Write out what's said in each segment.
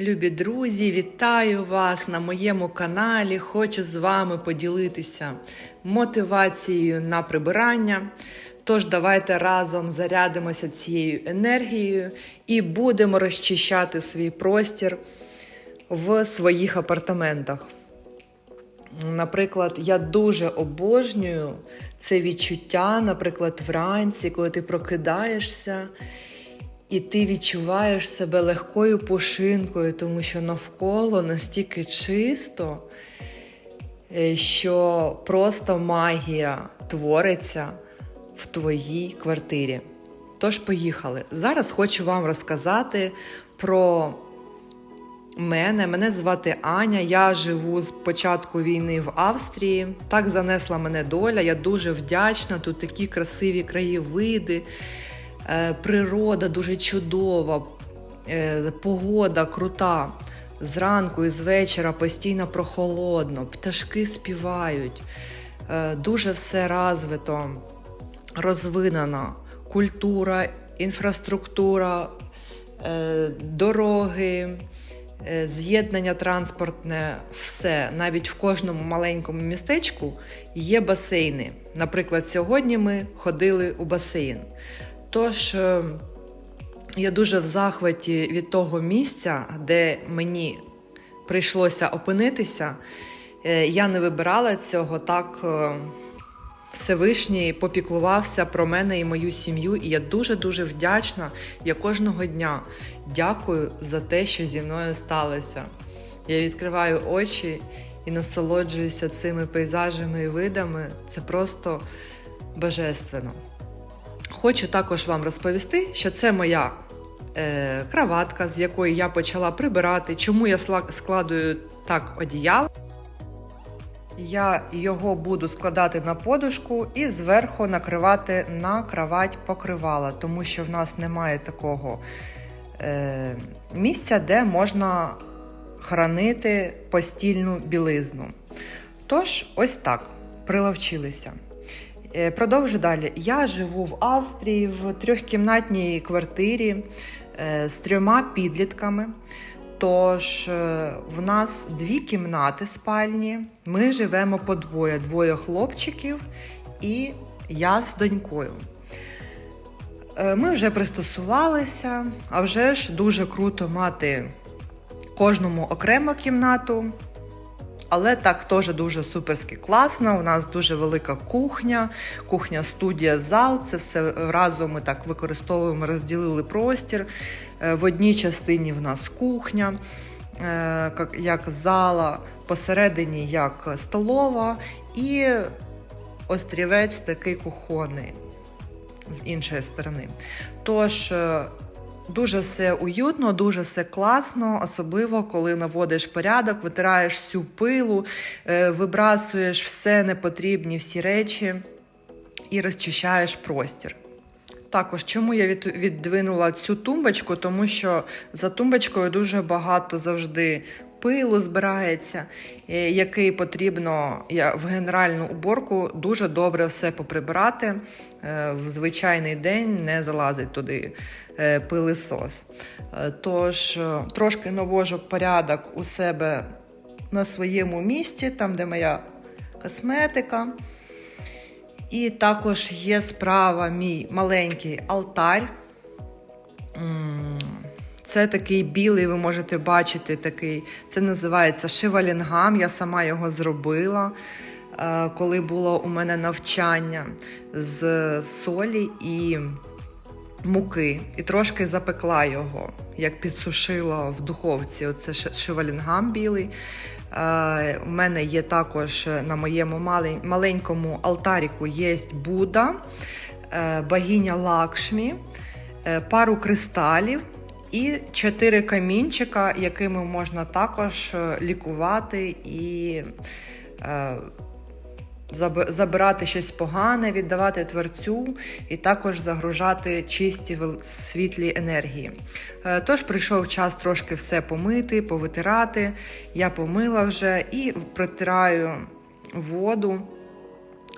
Любі друзі, вітаю вас на моєму каналі. Хочу з вами поділитися мотивацією на прибирання. Тож давайте разом зарядимося цією енергією і будемо розчищати свій простір в своїх апартаментах. Наприклад, я дуже обожнюю це відчуття, наприклад, вранці, коли ти прокидаєшся. І ти відчуваєш себе легкою пушинкою, тому що навколо настільки чисто, е, що просто магія твориться в твоїй квартирі. Тож, поїхали. Зараз хочу вам розказати про мене. Мене звати Аня. Я живу з початку війни в Австрії. Так занесла мене доля. Я дуже вдячна. Тут такі красиві краєвиди. Е, природа дуже чудова, е, погода крута. Зранку і з вечора постійно прохолодно, пташки співають, е, дуже все розвито, розвинено. Культура, інфраструктура, дороги, з'єднання транспортне, все. Навіть в кожному маленькому містечку є басейни. Наприклад, сьогодні ми ходили у басейн. Тож е, я дуже в захваті від того місця, де мені прийшлося опинитися. Е, я не вибирала цього, так е, Всевишній попіклувався про мене і мою сім'ю, і я дуже-дуже вдячна. Я кожного дня дякую за те, що зі мною сталося. Я відкриваю очі і насолоджуюся цими пейзажами і видами. Це просто божественно. Хочу також вам розповісти, що це моя е, краватка, з якої я почала прибирати. Чому я складую так одіяло? Я його буду складати на подушку і зверху накривати на кровать покривала, тому що в нас немає такого е, місця, де можна хранити постільну білизну. Тож, ось так приловчилися. Е, продовжу далі. Я живу в Австрії в трьохкімнатній квартирі е, з трьома підлітками. Тож е, в нас дві кімнати спальні. Ми живемо по двоє: двоє хлопчиків і я з донькою. Ми вже пристосувалися, а вже ж дуже круто мати кожному окрему кімнату. Але так теж дуже суперськи класно. У нас дуже велика кухня, кухня, студія, зал. Це все разом ми так використовуємо, розділили простір. Е, в одній частині в нас кухня, е, як зала, посередині як столова, і острівець такий кухонний з іншої сторони. Тож, е, Дуже все уютно, дуже все класно, особливо коли наводиш порядок, витираєш всю пилу, е, вибрасуєш все непотрібні всі речі і розчищаєш простір. Також, чому я віддвинула цю тумбочку, тому що за тумбочкою дуже багато завжди пилу збирається, е, який потрібно в генеральну уборку дуже добре все поприбирати. Е, в звичайний день не залазить туди е, пилисос. Тож трошки навожу порядок у себе на своєму місці, там, де моя косметика. І також є справа мій маленький алтарь. Це такий білий, ви можете бачити, такий, це називається шивалінгам. Я сама його зробила, е, коли було у мене навчання з солі і муки. І трошки запекла його, як підсушила в духовці. Оце шивалінгам білий. Е, у мене є також на моєму маленькому алтаріку є Будда, е, богиня Лакшмі, пару кристалів. І чотири камінчика, якими можна також е, лікувати і е, забирати щось погане, віддавати творцю, і також загружати чисті світлі енергії. Е, тож прийшов час трошки все помити, повитирати. Я помила вже і протираю воду.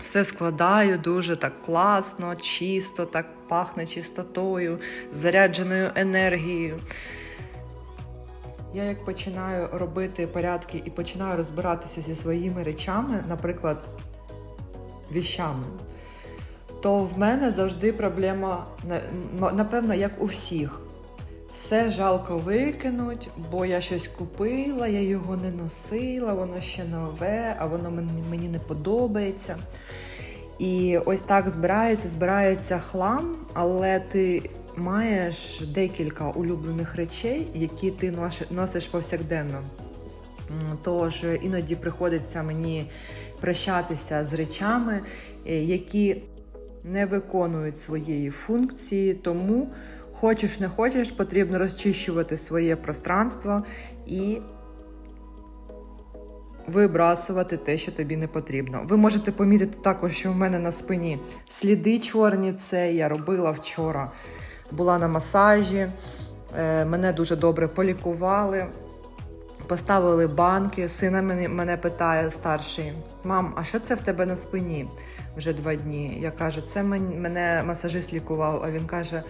Все складаю дуже так класно, чисто, так пахне чистотою, зарядженою енергією. Я як починаю робити порядки і починаю розбиратися зі своїми речами, наприклад, віщами, то в мене завжди проблема, напевно, як у всіх. Все жалко викинуть, бо я щось купила, я його не носила, воно ще нове, а воно мені, не подобається. І ось так збирається, збирається хлам, але ти маєш декілька улюблених речей, які ти носиш повсякденно. Тож іноді приходиться мені прощатися з речами, е, які не виконують своєї функції, тому хочеш не хочеш, потрібно розчищувати своє пространство і вибрасувати те, що тобі не потрібно. Ви можете помітити також, що в мене на спині сліди чорні. Це я робила вчора. Була на масажі, е, мене дуже добре полікували. Поставили банки. Сина мене, мене питає старший: мам, а що це в тебе на спині вже два дні? Я кажу, це мен- мене масажист лікував. А він каже, «Е,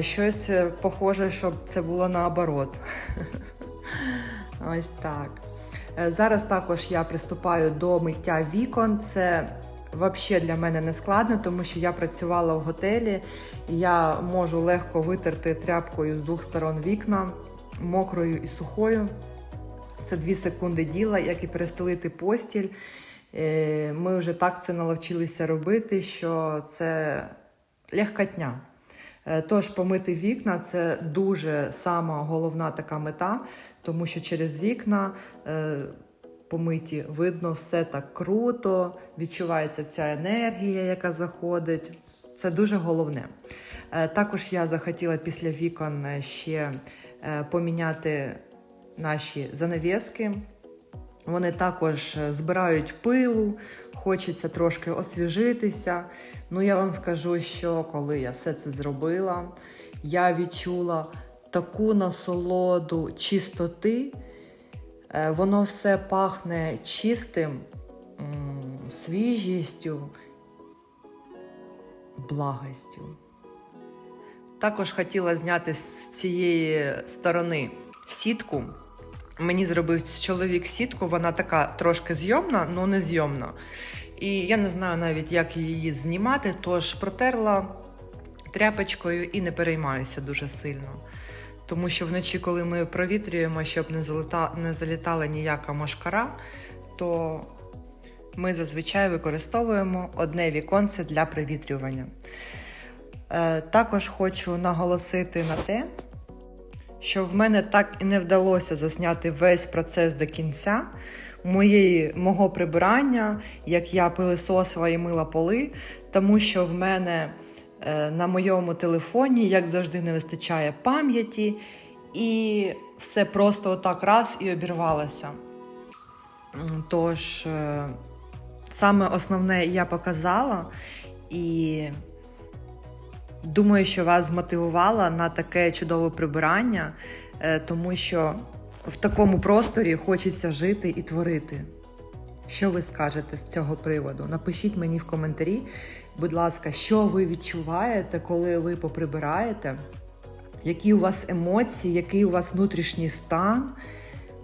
щось е, похоже, щоб це було наоборот. Ось так. Е, Зараз також я приступаю до миття вікон. Це взагалі для мене не складно, тому що я працювала в готелі. Я можу легко витерти тряпкою з двох сторон вікна, мокрою і сухою. Це дві секунди діла, як і перестелити постіль. Е, Ми вже так це наловчилися робити, що це легкотня. Е, Тож помити вікна це дуже сама головна така мета, тому що через вікна е, помиті видно все так круто, відчувається ця енергія, яка заходить. Це дуже головне. Е, Також я захотіла після вікон ще поміняти наші занавіски. Вони також збирають пилу, хочеться трошки освіжитися. Ну, я вам скажу, що коли я все це зробила, я відчула таку насолоду чистоти. Е, Воно все пахне чистим, свіжістю, благостю. Також хотіла зняти з цієї сторони сітку. Мені зробив чоловік сітку, вона така трошки зйомна, але не зйомна. І я не знаю навіть, як її знімати, тож протерла тряпочкою і не переймаюся дуже сильно. Тому що вночі, коли ми провітрюємо, щоб не, заліта, не залітала ніяка мошкара, то ми зазвичай використовуємо одне віконце для провітрювання. Е, також хочу наголосити на те, що в мене так і не вдалося засняти весь процес до кінця моєї, мого прибирання, як я пилисосила і мила поли, тому що в мене е, на моєму телефоні, як завжди, не вистачає пам'яті, і все просто отак раз і обірвалося. Тож, е, саме основне я показала, і думаю, що вас змотивувала на таке чудове прибирання, е, тому що в такому просторі хочеться жити і творити. Що ви скажете з цього приводу? Напишіть мені в коментарі, будь ласка, що ви відчуваєте, коли ви поприбираєте, які у вас емоції, який у вас внутрішній стан,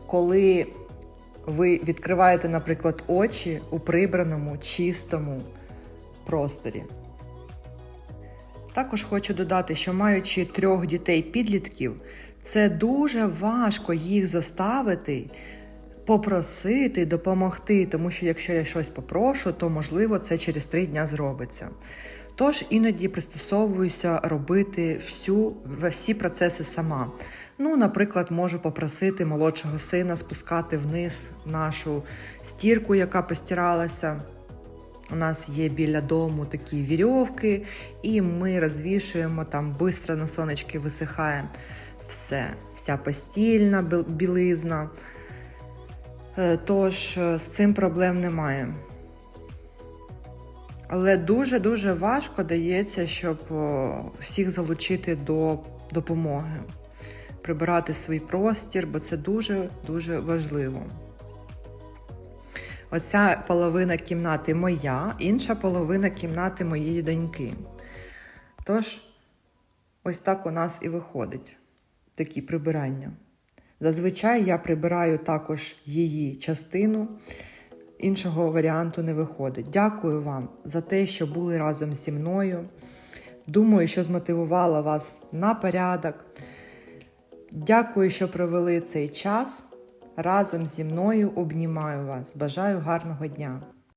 коли ви відкриваєте, наприклад, очі у прибраному, чистому просторі. Також хочу додати, що маючи трьох дітей-підлітків, це дуже важко їх заставити попросити, допомогти, тому що якщо я щось попрошу, то можливо це через три дня зробиться. Тож іноді пристосовуюся робити всю, всі процеси сама. Ну, наприклад, можу попросити молодшого сина спускати вниз нашу стірку, яка постиралася. У нас є біля дому такі вірьовки, і ми розвішуємо там швидко на сонечки висихає все, вся постільна білизна. Е, Тож е, з цим проблем немає. Але дуже-дуже важко дається, щоб всіх залучити до допомоги, прибирати свій простір, бо це дуже-дуже важливо. Оця половина кімнати моя, інша половина кімнати моєї доньки. Тож, ось так у нас і виходить такі прибирання. Зазвичай я прибираю також її частину. Іншого варіанту не виходить. Дякую вам за те, що були разом зі мною. Думаю, що змотивувала вас на порядок. Дякую, що провели цей час. Разом зі мною обнімаю вас. Бажаю гарного дня!